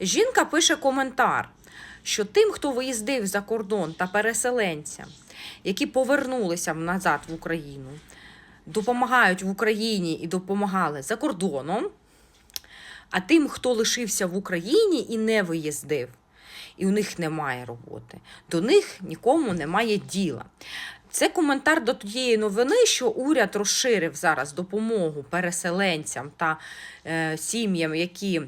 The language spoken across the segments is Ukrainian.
Жінка пише коментар, що тим, хто виїздив за кордон та переселенцям, які повернулися назад в Україну, допомагають в Україні і допомагали за кордоном. А тим, хто лишився в Україні і не виїздив, і у них немає роботи, до них нікому немає діла. Це коментар до тієї новини, що уряд розширив зараз допомогу переселенцям та е, сім'ям, які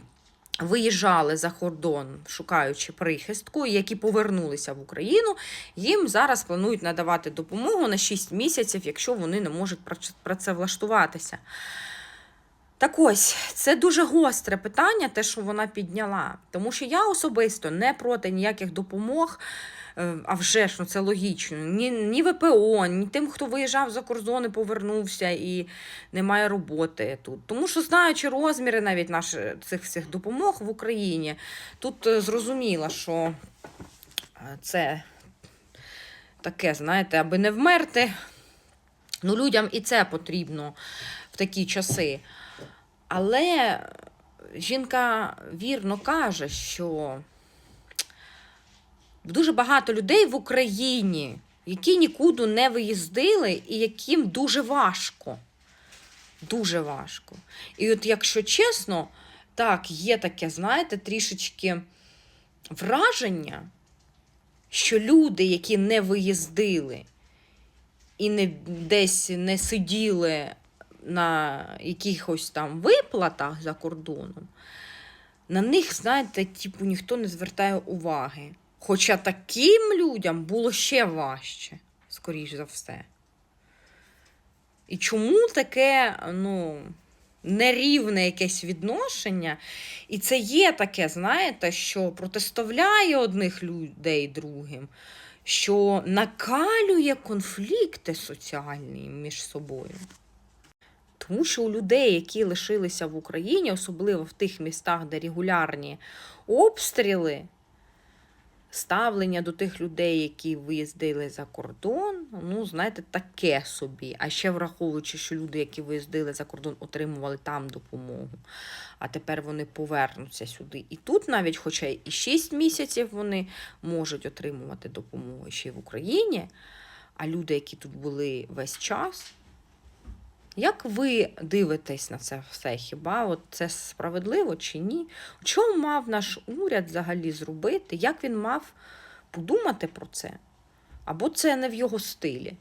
виїжджали за кордон, шукаючи прихистку, які повернулися в Україну. Їм зараз планують надавати допомогу на 6 місяців, якщо вони не можуть прац- працевлаштуватися. Так ось, це дуже гостре питання, те, що вона підняла. Тому що я особисто не проти ніяких допомог. Е, А вже ж ну це логічно. Ні, ні ВПО, ні тим, хто виїжджав за кордон і повернувся і немає роботи тут. Тому що, знаючи розміри навіть наших цих всіх допомог в Україні, тут е, зрозуміло, що е, це таке, знаєте, аби не вмерти. Ну, людям і це потрібно в такі часи. Але жінка вірно каже, що дуже багато людей в Україні, які нікуди не виїздили, і яким дуже важко. Дуже важко. І от, якщо чесно, так, є таке, знаєте, трішечки враження, що люди, які не виїздили і не десь не сиділи на якихось там виплатах за кордоном, на них, знаєте, типу, ніхто не звертає уваги. Хоча таким людям було ще важче, скоріш за все. І чому таке, ну, нерівне якесь відношення? І це є таке, знаєте, що протиставляє одних людей другим, що накалює конфлікти соціальні між собою. Тому що у людей, які лишилися в Україні, особливо в тих містах, де регулярні обстріли, ставлення до тих людей, які виїздили за кордон, ну, знаєте, таке собі. А ще враховуючи, що люди, які виїздили за кордон, отримували там допомогу, а тепер вони повернуться сюди. І тут навіть, хоча і 6 місяців вони можуть отримувати допомогу ще й в Україні, а люди, які тут були весь час. Як ви дивитесь на це все? Хіба от це справедливо чи ні? Що мав наш уряд взагалі зробити? Як він мав подумати про це? Або це не в його стилі?